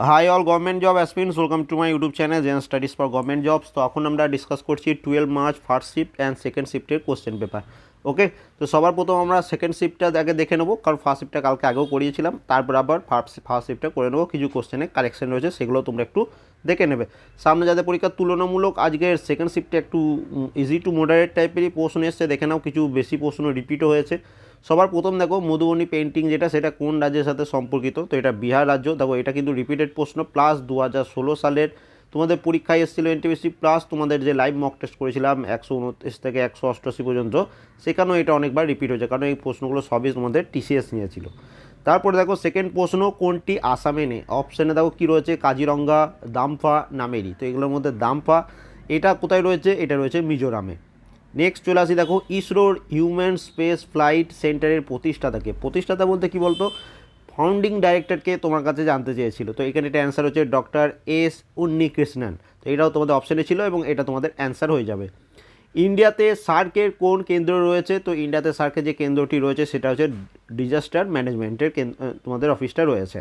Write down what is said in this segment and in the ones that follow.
Hi all government job aspirants welcome to my YouTube channel Zen studies for government jobs তো এখন আমরা discuss করছি twelve March first shift and second শিফটের question paper okay তো সবার প্রথম আমরা second শিফটটা আগে দেখে নেব, কারণ ফার্স্ট শিফটটা কালকে আগেও করিয়েছিলাম, তারপর আবার ফার্স্ট ফার্স্ট শিফটটা করে নেব। কিছু কোশ্চেনে কালেকশন রয়েছে, সেগুলো তোমরা একটু দেখে নেবে। সামনে যাদের পরীক্ষার তুলনামূলক আজকের সেকেন্ড শিফটে একটু ইজি টু মডারেট টাইপেরই প্রশ্ন এসছে, দেখে নাও, কিছু বেশি প্রশ্ন রিপিটও হয়েছে। সবার প্রথম দেখো, মধুবনী পেন্টিং যেটা, সেটা কোন রাজ্যের সাথে সম্পর্কিত? তো এটা বিহার রাজ্য। দেখো, এটা কিন্তু রিপিটেড প্রশ্ন প্লাস দু সালের তোমাদের পরীক্ষায় এসেছিল এনটিপিসি প্লাস তোমাদের যে লাইভ মক টেস্ট করেছিলাম, একশো উনত্রিশ থেকে একশো অষ্টআশি পর্যন্ত, সেখানেও এটা অনেকবার রিপিট হয়েছে, কারণ এই প্রশ্নগুলো সবই তোমাদের টিসিএস নিয়েছিল। তারপরে দেখো সেকেন্ড প্রশ্ন কোনটি আসামে নেই? অপশানে দেখো কী রয়েছে? কাজিরঙ্গা, দামফা, নামেরি। তো এগুলোর মধ্যে দামফা, এটা কোথায় রয়েছে? এটা রয়েছে মিজোরামে। নেক্সট চলে আসি দেখো, ইসরোর হিউম্যান স্পেস ফ্লাইট সেন্টারের প্রতিষ্ঠাতাকে। প্রতিষ্ঠাতা বলতে কি বলতো? ফাউন্ডিং ডাইরেক্টরকে তোমার কাছে জানতে চেয়েছিল। তো এখানে এটা অ্যান্সার হচ্ছে ডক্টর এস উন্নি কৃষ্ণন তো এটাও তোমাদের অপশানে ছিল এবং এটা তোমাদের অ্যান্সার হয়ে যাবে। ইন্ডিয়াতে সার্কের কোন কেন্দ্র রয়েছে? তো ইন্ডিয়াতে সার্কের যে কেন্দ্রটি রয়েছে, সেটা হচ্ছে ডিজাস্টার ম্যানেজমেন্টের তোমাদের অফিসটা রয়েছে।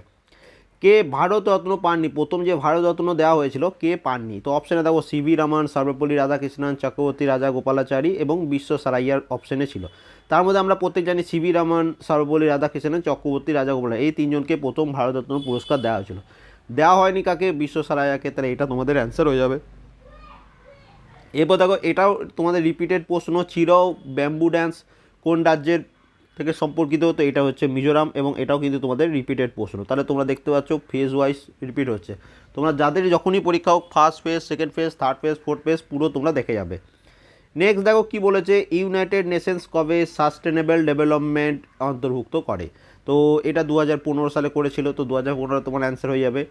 কে ভারতরত্ন পাননি? প্রথম যে ভারতরত্ন দেওয়া হয়েছিল, কে পাননি? তো অপশানে দেখো সিভি রমন সর্বপল্লী রাধাকৃষ্ণন, চক্রবর্তী রাজা, গোপালাচারী এবং বিশ্ব সারাইয়ার অপশানে ছিল। তার মধ্যে আমরা প্রত্যেক জানি সিভি রমন সর্বপল্লী রাধাকৃষ্ণন, চক্রবর্তী রাজা গোপালা এই তিনজনকে প্রথম ভারতরত্ন পুরস্কার দেওয়া হয়েছিল। দেওয়া হয়নি কাকে? বিশ্ব সারাইয়াকে। তাহলে এটা তোমাদের অ্যান্সার হয়ে যাবে। এরপর দেখো, এটাও তোমাদের রিপিটেড প্রশ্ন চির ব্যাম্বু ড্যান্স কোন রাজ্যের থেকে সম্পর্কিত, তো এটা হচ্ছে মিজোরাম এবং এটাও কিন্তু তোমাদের রিপিটেড প্রশ্ন। তাহলে তোমরা দেখতে পাচ্ছ ফেজ ওয়াইজ রিপিট হচ্ছে। তোমরা যাদের যখনই পরীক্ষা হোক first phase second phase third phase fourth phase পুরো তোমরা দেখে যাবে। নেক্সট দেখো কি বলেছে ইউনাইটেড নেশনস কবে সাস্টেনেবল ডেভেলপমেন্ট অন্তর্ভুক্ত করে? তো এটা দু হাজার পনেরো সালে করেছিল, তো দু হাজার পনেরো তোমার অ্যান্সার হয়ে যাবে।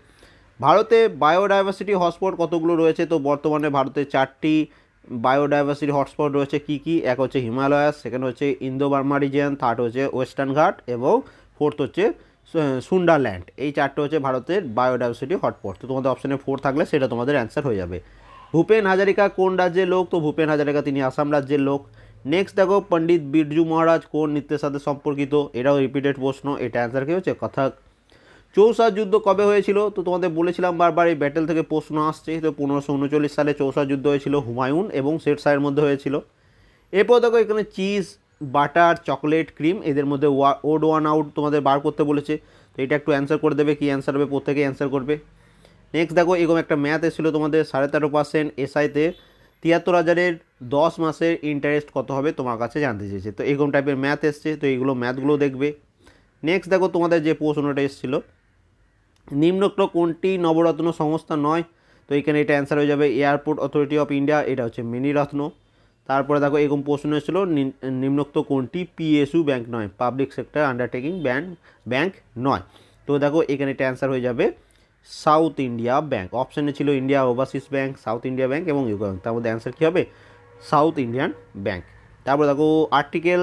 ভারতে বায়োডাইভার্সিটি হটস্পট কতগুলো রয়েছে? তো বর্তমানে ভারতে চারটি বায়োডাইভার্সিটি হটস্পট রয়েছে। কী কী? এক হচ্ছে হিমালয়াস সেকেন্ড হচ্ছে ইন্দো বার্মা রিজিয়ন থার্ড হচ্ছে ওয়েস্টার্ন ঘাট এবং ফোর্থ হচ্ছে সুন্ডারল্যান্ড। এই চারটে হচ্ছে ভারতের বায়োডাইভার্সিটি হটস্পট। তো তোমাদের অপশানে ফোর থাকলে সেটা তোমাদের অ্যান্সার হয়ে যাবে। ভূপেন হাজারিকা কোন রাজ্যের লোক? তো ভূপেন হাজারিকা তিনি আসাম রাজ্যের লোক। নেক্সট দেখো, পণ্ডিত বিরজু মহারাজ কোন নৃত্যের সাথে সম্পর্কিত? এটাও রিপিটেড প্রশ্ন। এটা অ্যান্সার কী হচ্ছে? কথা চৌসার যুদ্ধ কবে হয়েছিল? তো তোমাদের বলেছিলাম বারবার এই ব্যাটেল থেকে প্রশ্ন আসছে। তো পনেরোশো উনচল্লিশ সালে চৌসার যুদ্ধ হয়েছিল হুমায়ুন এবং শের শাহের মধ্যে হয়েছিল। এরপর দেখো এখানে চিজ বাটার চকলেট ক্রিম এদের মধ্যে ওড ওয়ান আউট তোমাদের বার করতে বলেছে। তো এটা একটু অ্যান্সার করে দেবে, কী অ্যান্সার হবে, প্রত্যেকে অ্যান্সার করবে। নেক্সট দেখো, এরকম একটা ম্যাথ এসেছিল তোমাদের, সাড়ে তেরো পার্সেন্ট এসআইতে তিয়াত্তর হাজারের দশ মাসের ইন্টারেস্ট কত হবে তোমার কাছে জানতে চেয়েছে। তো এরকম টাইপের ম্যাথ এসছে, তো এইগুলো ম্যাথগুলো দেখবে। নেক্সট দেখো তোমাদের যে প্রশ্নটা এসেছিল নিম্নোক্ত কোনটি নবরত্ন সংস্থা নয়? তো এখানে এটা অ্যান্সার হয়ে যাবে এয়ারপোর্ট অথরিটি অফ ইন্ডিয়া এটা হচ্ছে মিনিরত্ন। তারপরে দেখো এরকম প্রশ্ন এসেছিল নিম্নোক্ত কোনটি পিএসইউ ব্যাংক নয়? Public sector undertaking bank bank নয়। তো দেখো এখানে এটা অ্যান্সার হয়ে যাবে সাউথ ইন্ডিয়া ব্যাংক অপশানে ছিল India overseas bank south India bank এবং ইউকো ব্যাংক তার মধ্যে অ্যান্সার কী হবে? সাউথ ইন্ডিয়ান ব্যাংক তারপর দেখো আর্টিকেল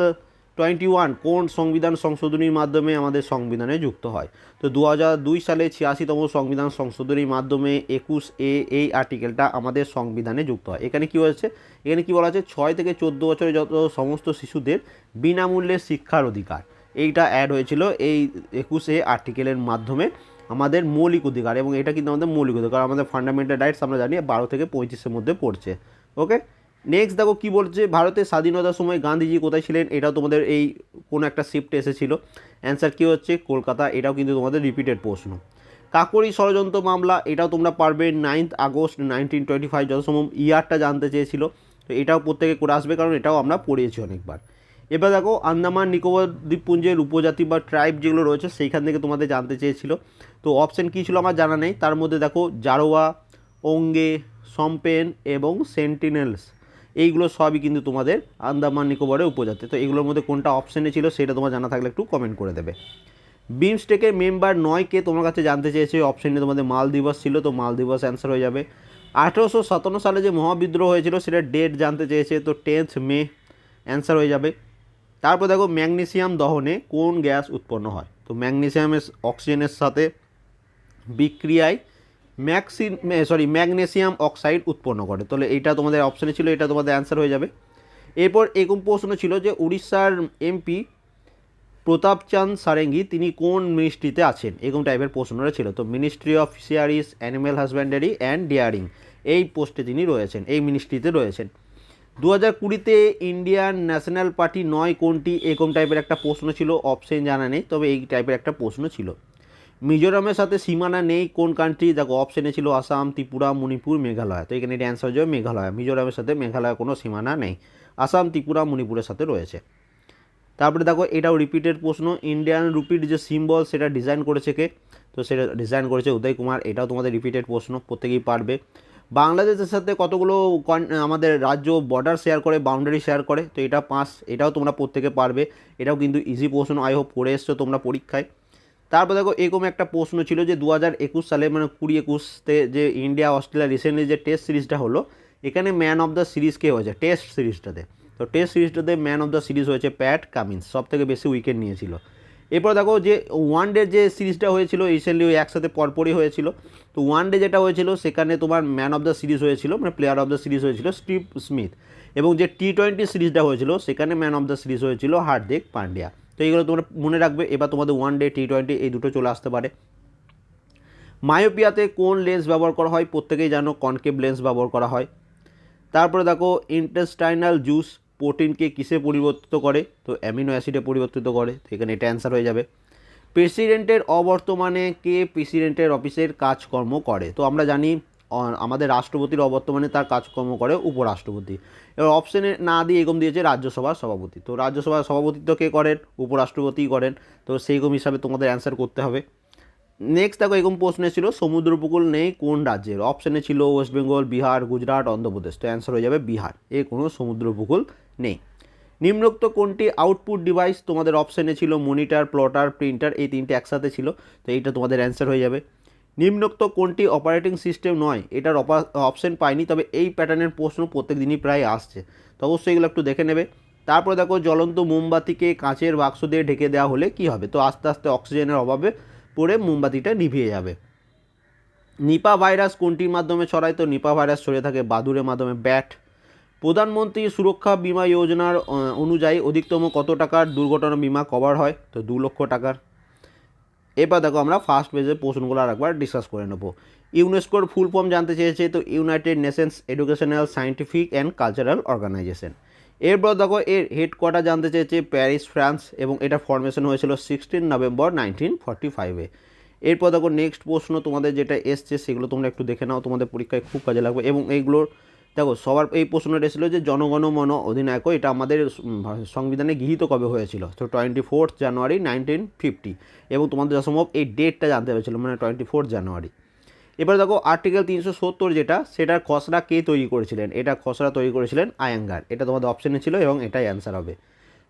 টোয়েন্টি ওয়ান, কোন সংবিধান সংশোধনীর মাধ্যমে আমাদের সংবিধানে যুক্ত হয়? তো দু হাজার দুই সালে ছিয়াশিতম সংবিধান সংশোধনীর মাধ্যমে একুশ এ, এই আর্টিকেলটা আমাদের সংবিধানে যুক্ত হয়। এখানে কী হয়েছে? এখানে কী বলা আছে? ছয় থেকে চোদ্দ বছরের যত সমস্ত শিশুদের বিনামূল্যে শিক্ষার অধিকার। এইটা অ্যাড হয়েছিল এই একুশ এ আর্টিকেলের মাধ্যমে আমাদের মৌলিক অধিকার এবং এটা কিন্তু আমাদের মৌলিক অধিকার। আমাদের ফান্ডামেন্টাল রাইটস আমরা জানি বারো থেকে পঁয়ত্রিশের মধ্যে পড়ছে। ওকে নেক্সট দেখো কী বলছে, ভারতের স্বাধীনতার সময় গান্ধীজি কোথায় ছিলেন? এটাও তোমাদের এই কোনো একটা শিফটে এসেছিল। অ্যান্সার কী হচ্ছে? কলকাতা। এটাও কিন্তু তোমাদের রিপিটেড প্রশ্ন। কাকরি ষড়যন্ত্র মামলা, এটাও তোমরা পারবে ninth August nineteen twenty five যত ইয়ারটা জানতে চেয়েছিল। তো এটাও প্রত্যেকে করে আসবে, কারণ এটাও আমরা পড়িয়েছি অনেকবার। এবার দেখো, আন্দামান, নিকোবর দ্বীপপুঞ্জের উপজাতি বা ট্রাইব যেগুলো রয়েছে, সেইখান থেকে তোমাদের জানতে চেয়েছিল। তো অপশান কী ছিল আমার জানা নেই। তার মধ্যে দেখো, জারোয়া, ওঙ্গে, সম্পেন এবং সেন্টিনেলস এইগুলো সবই কিন্তু তোমাদের আন্দামান, নিকোবরের উপজাতি। তো এগুলোর মধ্যে কোনটা অপশানে ছিল সেটা তোমার জানা থাকলে একটু কমেন্ট করে দেবে। বিমস্টেকের মেম্বার নয়কে তোমার কাছে জানতে চেয়েছে অপশানে তোমাদের মাল দিবস ছিল, তো মাল দিবস অ্যান্সার হয়ে যাবে। আঠেরোশো সাতান্ন সালে যে মহাবিদ্রোহ হয়েছিল, সেটা ডেট জানতে চেয়েছে, তো টেন্থ মে অ্যান্সার হয়ে যাবে। তারপর দেখো, ম্যাগনেসিয়াম দহনে কোন গ্যাস উৎপন্ন হয়? তো ম্যাগনেসিয়ামের অক্সিজেনের সাথে বিক্রিয়ায় ম্যাক্সিন সরি ম্যাগনেসিয়াম অক্সাইড উৎপন্ন করে। তাহলে এইটা তোমাদের অপশানে ছিল, এটা তোমাদের অ্যান্সার হয়ে যাবে। এরপর এরকম প্রশ্ন ছিল যে, উড়িষ্যার এমপি প্রতাপ চাঁদ সারেঙ্গি, তিনি কোন মিনিস্ট্রিতে আছেন? এরকম টাইপের প্রশ্নটা ছিল। তো ministry of fisheries animal husbandry and dairying এই পোস্টে তিনি রয়েছেন, এই মিনিস্ট্রিতে রয়েছেন। দু হাজার কুড়িতে ইন্ডিয়ান ন্যাশনাল পার্টি নয় কোনটি, এরকম টাইপের একটা প্রশ্ন ছিল অপশন জানা নেই, তবে এই টাইপের একটা প্রশ্ন ছিল। মিজোরামের সাথে সীমানা নেই, কোন কান্ট্রি দেখো অপশনে ছিল আসাম, ত্রিপুরা, মণিপুর, মেঘালয়। তো এখানে অ্যান্সার হয়ে মেঘালয়। মিজোরামের সাথে মেঘালয় কোনো সীমানা নেই। আসাম, ত্রিপুরা, মণিপুরের সাথে রয়েছে। তারপরে দেখো, এটাও রিপিটেড প্রশ্ন। ইন্ডিয়ান রুপির যে সিম্বল সেটা ডিজাইন করেছে কে? তো সেটা ডিজাইন করেছে উদয় কুমার। এটাও তোমাদের রিপিটেড প্রশ্ন, প্রত্যেকেই পারবে। বাংলাদেশের সাথে কতগুলো আমাদের রাজ্য বর্ডার শেয়ার করে বাউন্ডারি শেয়ার করে? তো এটা পাঁচ এটাও তোমরা প্রত্যেকে পারবে। এটাও কিন্তু ইজি প্রশ্ন আই হোপ পড়ে এসছো তোমরা পরীক্ষায়। তারপর দেখো এরকম একটা প্রশ্ন ছিল যে দু হাজার একুশ সালে মানে কুড়ি একুশতে যে ইন্ডিয়া, অস্ট্রেলিয়া রিসেন্টলি যে টেস্ট সিরিজটা হলো, এখানে ম্যান অফ দ্য সিরিজ কে হয়েছে? টেস্ট সিরিজটাতে তো টেস্ট সিরিজটাতে ম্যান অফ দ্য সিরিজ হয়েছে প্যাট কামিন্স সব থেকে বেশি উইকেট নিয়েছিল। এরপর দেখো যে ওয়ান ডে যে সিরিজটা হয়েছিল রিসেন্টলি ওই একসাথে পরপরই হয়েছিল। তো ওয়ান ডে যেটা হয়েছিল, সেখানে তোমার ম্যান অফ দ্য সিরিজ হয়েছিল মানে প্লেয়ার অফ দ্য সিরিজ হয়েছিল স্টিভ স্মিথ। এবং যে টি টোয়েন্টি সিরিজটা হয়েছিল, সেখানে ম্যান অফ দ্য সিরিজ হয়েছিল হার্দিক পান্ডিয়া। এইগুলো তোমরা মনে রাখবে। এবার তোমাদের ওয়ান ডে টি টোয়েন্টি এই দুটো চলে আসতে পারে। মায়োপিয়াতে কোন লেন্স ব্যবহার করা হয়? প্রত্যেকেই জানো কনকেভ লেন্স ব্যবহার করা হয়। তারপরে দেখো ইন্টেস্টাইনাল জুস প্রোটিনকে কিসে পরিবর্তিত করে? তো অ্যামিনো অ্যাসিডে পরিবর্তিত করে, তো এখানে এটা অ্যান্সার হয়ে যাবে। প্রেসিডেন্টের অবর্তমানে কে প্রেসিডেন্টের অফিসের কাজকর্ম করে? তো আমরা জানি আমাদের রাষ্ট্রপতির অবর্তমানে তার কাজকর্ম করে উপরাষ্ট্রপতি। এবার অপশানে না দিয়ে এরকম দিয়েছে রাজ্যসভার সভাপতি। তো রাজ্যসভার সভাপতিত্ব কে করেন? উপরাষ্ট্রপতিই করেন। তো সেইরকম হিসাবে তোমাদের অ্যান্সার করতে হবে। নেক্সট দেখো এরকম প্রশ্নে ছিল সমুদ্র উপকূল নেই কোন রাজ্যের? অপশানে ছিল ওয়েস্ট বেঙ্গল বিহার গুজরাট অন্ধ্রপ্রদেশ তো অ্যান্সার হয়ে যাবে বিহার এ কোনো সমুদ্র উপকূল নেই। নিম্নোক্ত কোনটি আউটপুট ডিভাইস তোমাদের অপশানে ছিল মনিটার প্লটার প্রিন্টার এই তিনটে একসাথে ছিল। তো এইটা তোমাদের অ্যান্সার হয়ে যাবে। নিম্নোক্ত কোনটি অপারেটিং সিস্টেম নয়, এটার অপশন পাইনি, তবে এই প্যাটার্নের প্রশ্ন প্রত্যেক দিনই প্রায় আসছে। তো অবশ্যই এগুলো একটু দেখে নেবে। তারপরে দেখো, জ্বলন্ত মোমবাতিকে কাঁচের বাক্স দিয়ে ঢেকে দেওয়া হলে কি হবে? তো আস্তে আস্তে অক্সিজেনের অভাবে পড়ে মোমবাতিটা নিভিয়ে যাবে। নিপা ভাইরাস কোনটির মাধ্যমে ছড়ায়? তো নিপা ভাইরাস ছড়িয়ে থাকে বাদুরের মাধ্যমে, ব্যাট। প্রধানমন্ত্রী সুরক্ষা বীমা যোজনার অনুযায়ী অধিকতম কত টাকার দুর্ঘটনা বিমা কভার হয়? তো দু লক্ষ টাকার। এবার দেখো আমরা ফার্স্ট পেজের প্রশ্নগুলো আর একবার ডিসকাস করে নেব। ইউনেস্কোর ফুল ফর্ম জানতে চেয়েছে তো United Nations Educational Scientific and Cultural Organization এরপর দেখো এর হেডকোয়ার্টার জানতে চেয়েছে প্যারিস, ফ্রান্স এবং এটা ফর্মেশন হয়েছিল সিক্সটিন নভেম্বর নাইনটিন ফর্টি ফাইভে এরপর দেখো নেক্সট প্রশ্ন তোমাদের যেটা এসছে সেগুলো তোমরা একটু দেখে নাও, তোমাদের পরীক্ষায় খুব কাজে লাগবে এবং এইগুলোর দেখো, সবার এই প্রশ্নটা এসেছিল যে জনগণমন অধিনায়ক, এটা আমাদের সংবিধানে গৃহীত কবে হয়েছিল? তো twenty fourth January nineteen fifty এবং তোমাদের যথাসম্ভব এই ডেটটা জানতে পেরেছিলো মানে টোয়েন্টি ফোর্থ জানুয়ারি এবার দেখো আর্টিকেল তিনশো সত্তর যেটা, সেটার খসড়া কে তৈরি করেছিলেন? এটা খসড়া তৈরি করেছিলেন আয়াঙ্গার। এটা তোমাদের অপশানে ছিল এবং এটাই অ্যান্সার হবে।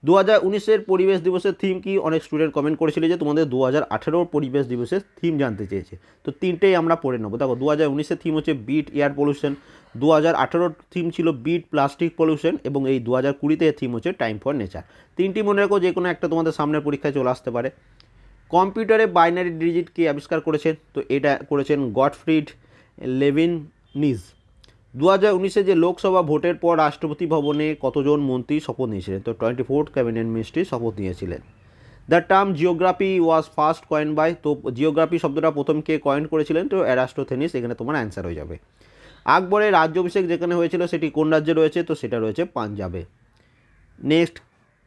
দু হাজার উনিশের পরিবেশ দিবসের থিম কি? অনেক স্টুডেন্ট কমেন্ট করেছিল যে তোমাদের দু হাজার আঠেরোর পরিবেশ দিবসের থিম জানতে চেয়েছে। তো তিনটেই আমরা পড়ে নেব। দেখো, দু হাজার উনিশের থিম হচ্ছে বিট এয়ার পলিউশন দু হাজার আঠেরোর থিম ছিল বিট প্লাস্টিক পলিউশন এবং এই দু হাজার কুড়িতে থিম হচ্ছে টাইম ফর নেচার তিনটি মনে রাখো, যে কোনো একটা তোমাদের সামনের পরীক্ষায় চলে আসতে পারে। কম্পিউটারে বাইনারি ডিজিট কে আবিষ্কার করেছেন? তো এটা করেছেন গডফ্রিড লেভিন নিজ দু হাজার উনিশে যে লোকসভা ভোটের পর রাষ্ট্রপতি ভবনে কতজন মন্ত্রী শপথ নিয়েছিলেন? তো টোয়েন্টি ফোর্থ ক্যাবিনেট মিনিস্ট্রি শপথ নিয়েছিলেন। The term geography was first coined by, তো জিওগ্রাফি শব্দটা প্রথম কে কয়েন করেছিলেন? তো অ্যারাস্টোথেনিস, এখানে তোমার অ্যান্সার হয়ে যাবে। আকবরের রাজ্যাভিষেক যেখানে হয়েছিল সেটি কোন রাজ্যে রয়েছে? তো সেটা রয়েছে পাঞ্জাবে। নেক্সট,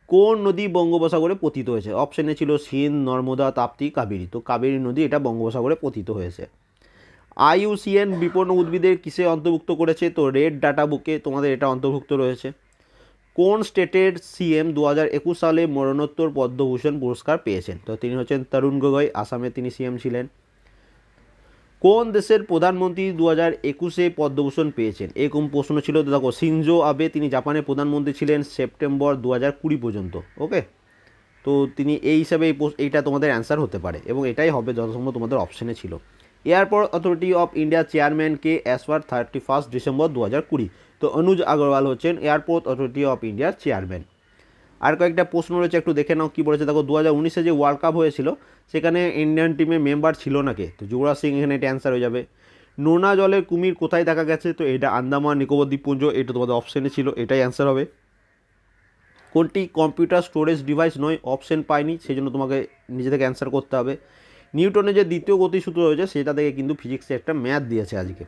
কোন নদী বঙ্গোপসাগরে পতিত হয়েছে? অপশানে ছিল সিন্ধ, নর্মদা, তাপ্তি, কাবেরী। তো কাবেরী নদী এটা বঙ্গোপসাগরে পতিত হয়েছে। আইইউসিএন বিপন্ন উদ্ভিদের কিসে অন্তর্ভুক্ত করেছে? তো রেড ডাটা বুকে তোমাদের এটা অন্তর্ভুক্ত রয়েছে। কোন স্টেটের সিএম দু হাজার একুশ সালে মরণোত্তর পদ্মভূষণ পুরস্কার পেয়েছেন? তো তিনি হচ্ছেন তরুণ গগৈ, আসামে তিনি সিএম ছিলেন। কোন দেশের প্রধানমন্ত্রী দু হাজার একুশে পদ্মভূষণ পেয়েছেন? এরকম প্রশ্ন ছিল, তো দেখো, সিনজো আবে তিনি জাপানের প্রধানমন্ত্রী ছিলেন সেপ্টেম্বর দু হাজার কুড়ি পর্যন্ত, ওকে? তো তিনি এই হিসাবে এই এইটা তোমাদের অ্যান্সার হতে পারে এবং এটাই হবে যথাসম্ভব তোমাদের অপশানে ছিল। এয়ারপোর্ট অথরিটি অফ ইন্ডিয়া চেয়ারম্যানকে অ্যাসওয়ার থার্টি ফার্স্ট ডিসেম্বর দু হাজার কুড়ি। তো অনুজ আগরওয়াল হচ্ছেন এয়ারপোর্ট অথরিটি অফ ইন্ডিয়ার চেয়ারম্যান। আর কয়েকটা প্রশ্ন রয়েছে, একটু দেখে নাও কী বলেছে। দেখো দু হাজার উনিশে যে ওয়ার্ল্ড কাপ হয়েছিল, সেখানে ইন্ডিয়ান টিমে মেম্বার ছিল না কে? তো যুবরাজ সিং এখানে এটা অ্যান্সার হয়ে যাবে। নোনা জলের কুমির কোথায় দেখা গেছে? তো এটা আন্দামান, নিকোবর দ্বীপপুঞ্জ এটা তোমাদের অপশানে ছিল, এটাই অ্যান্সার হবে। কোনটি কম্পিউটার স্টোরেজ ডিভাইস নয় অপশন পায়নি সেই জন্য তোমাকে নিজে থেকে অ্যান্সার করতে হবে। নিউটনের যে দ্বিতীয় গতিসূত্র রয়েছে, সেটা থেকে কিন্তু ফিজিক্সে একটা ম্যাথ দিয়েছে আজকে।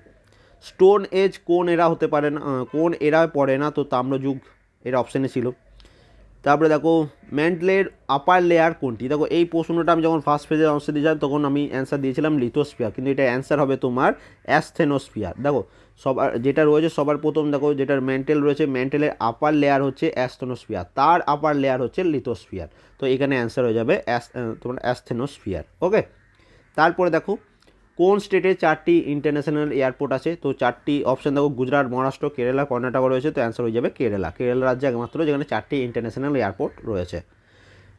স্টোন এজ কোন এরা হতে পারে না কোন এরা পড়ে না, তো তাম্রযুগ এর অপশানে ছিল। তারপরে দেখো ম্যান্টলের আপার লেয়ার কোনটি? দেখো, এই প্রশ্নটা আমি যখন ফার্স্ট পেজে অংশ দিয়েছিলাম তখন আমি অ্যান্সার দিয়েছিলাম লিথোস্ফিয়ার কিন্তু এটা অ্যান্সার হবে তোমার অ্যাস্থেনোস্ফিয়ার দেখো, সবার, যেটা রয়েছে সবার প্রথম, দেখো, যেটার ম্যান্টেল রয়েছে ম্যান্টেলের আপার লেয়ার হচ্ছে অ্যাস্থেনোস্ফিয়ার তার আপার লেয়ার হচ্ছে লিথোস্ফিয়ার তো এখানে অ্যান্সার হয়ে যাবে তোমার অ্যাস্থেনোস্ফিয়ার ওকে তারপরে দেখো, কোন স্টেটে চারটি ইন্টারন্যাশনাল এয়ারপোর্ট আছে? তো চারটি অপশান দেখো, গুজরাট, মহারাষ্ট্র, কেরালা কর্ণাটক রয়েছে, তো অ্যান্সার হয়ে যাবে কেরালা। কেরালা রাজ্যে একমাত্র, যেখানে চারটি ইন্টারন্যাশনাল এয়ারপোর্ট রয়েছে।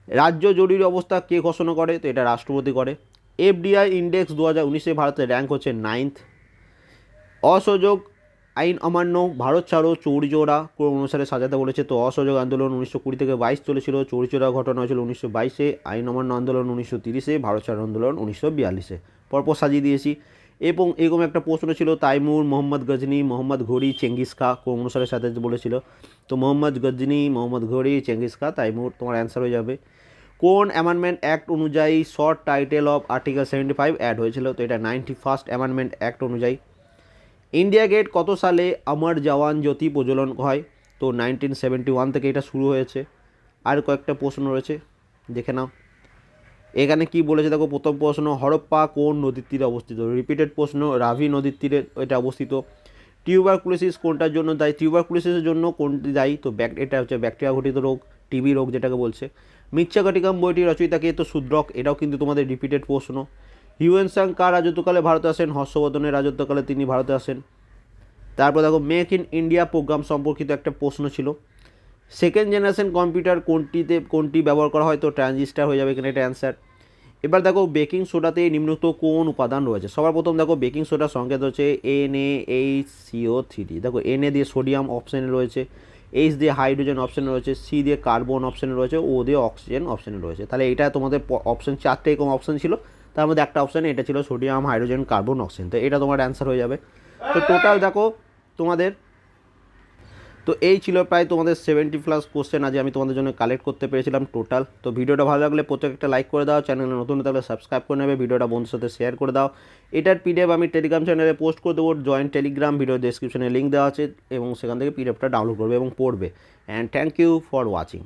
রাজ্য জরুরি অবস্থা কে ঘোষণা করে? তো এটা রাষ্ট্রপতি করে। এফডিআই ইন্ডেক্স দু হাজার উনিশে ভারতের র্যাঙ্ক হচ্ছে নাইন্থ অসহযোগ আইন অমান্য ভারত ছাড়ো চৌরি চৌরা কোন অনুসারে সাজাতে বলেছে। তো অসহযোগ আন্দোলন উনিশশো কুড়ি থেকে বাইশ চলেছিল। চৌরি চৌরা ঘটনা হয়েছিল উনিশশো বাইশে। আইন অমান্য আন্দোলন উনিশশো তিরিশে। ভারত ছাড়ো আন্দোলন উনিশশো বিয়াল্লিশে। পরপর সাজিয়ে দিয়েছি। এবং এরকম একটা প্রশ্ন ছিল, তাইমুর, মোহাম্মদ গজনী, মোহাম্মদ ঘড়ি, চেঙ্গিস খা কোন অনুসারে সাজাতে বলেছিল। তো মোহাম্মদ গজনী, মোহাম্মদ ঘড়ি, চেঙ্গিস খা, তাইমুর, তোমার অ্যান্সার হয়ে যাবে। কোন অ্যামেন্ডমেন্ট অ্যাক্ট অনুযায়ী short title of article seventy five add হয়েছিল? তো এটা নাইনটি ফার্স্ট অ্যামেন্ডমেন্ট অ্যাক্ট অনুযায়ী। ইন্ডিয়া গেট কত সালে অমর জওয়ান জ্যোতি প্রজ্বলন হয়? তো নাইনটিন সেভেন্টি ওয়ান থেকে এটা শুরু হয়েছে। আর কয়েকটা প্রশ্ন রয়েছে, দেখে নাও। এখানে কি বলেছে? দেখো, প্রথম প্রশ্ন, হরপ্পা কোন নদীর তীরে অবস্থিত? রিপিটেড প্রশ্ন, রাভি নদীর তীরে এটা অবস্থিত। টিউবার টিউবারকুলোসিস কোনটার জন্য দায়ী? টিউবারকুলোসিসের জন্য কোনটি দায়ী? তো ব্যাক এটা হচ্ছে ব্যাকটেরিয়া ঘটিত রোগ টিবি রোগ যেটাকে বলছে। মিচ্ছাকাটিকাম বইটি রচয়িতাকে তো শূদ্রক এটাও কিন্তু তোমাদের রিপিটেড প্রশ্ন। হিউয়েন সাং কার রাজত্বকালে ভারতে আসেন? হর্ষবর্ধনের রাজত্বকালে তিনি ভারতে আসেন। তারপর দেখো, মেক ইন ইন্ডিয়া প্রোগ্রাম সম্পর্কিত একটা প্রশ্ন ছিল। সেকেন্ড জেনারেশন কম্পিউটার কোনটিতে, কোনটি ব্যবহার করা হয়? তো ট্রানজিস্টার হয়ে যাবে এখানে এটা অ্যান্সার। এবার দেখো, বেকিং সোডাতে নিম্নোক্ত কোন উপাদান রয়েছে? সবার প্রথম দেখো, বেকিং সোডার সংকেত হচ্ছে N A H C O three দেখো এন এ দিয়ে সোডিয়াম অপশানে রয়েছে এইচ দিয়ে হাইড্রোজেন অপশানে রয়েছে সি দিয়ে কার্বন অপশানে রয়েছে ও দিয়ে অক্সিজেন অপশানে রয়েছে। তাহলে এটা তোমাদের অপশান চারটে এরকম অপশান ছিল। তার মধ্যে একটা অপশানে এটা ছিল সোডিয়াম হাইড্রোজেন কার্বন অক্সিজেন তো এটা তোমার অ্যান্সার হয়ে যাবে। তো টোটাল দেখো, তোমাদের, তো এই ছিল প্রায় তোমাদের সেভেন্টি প্লাস কোশ্চেন আজ আমি তোমাদের জন্য কালেক্ট করতে পেরেছিলাম টোটাল তো ভিডিওটা ভালো লাগলে প্রত্যেকটা লাইক করে দাও। চ্যানেলে নতুন থাকলে সাবস্ক্রাইব করে নেবে। ভিডিওটা বন্ধুর সাথে শেয়ার করে দাও। এটার পিডিএফ আমি টেলিগ্রাম চ্যানেলে পোস্ট করে দেবো। জয়েন্ট টেলিগ্রাম ভিডিও ডেসক্রিপশনে লিঙ্ক দেওয়া আছে এবং সেখান থেকে পিডিএফটা ডাউনলোড করবে এবং পড়বে। And thank you for watching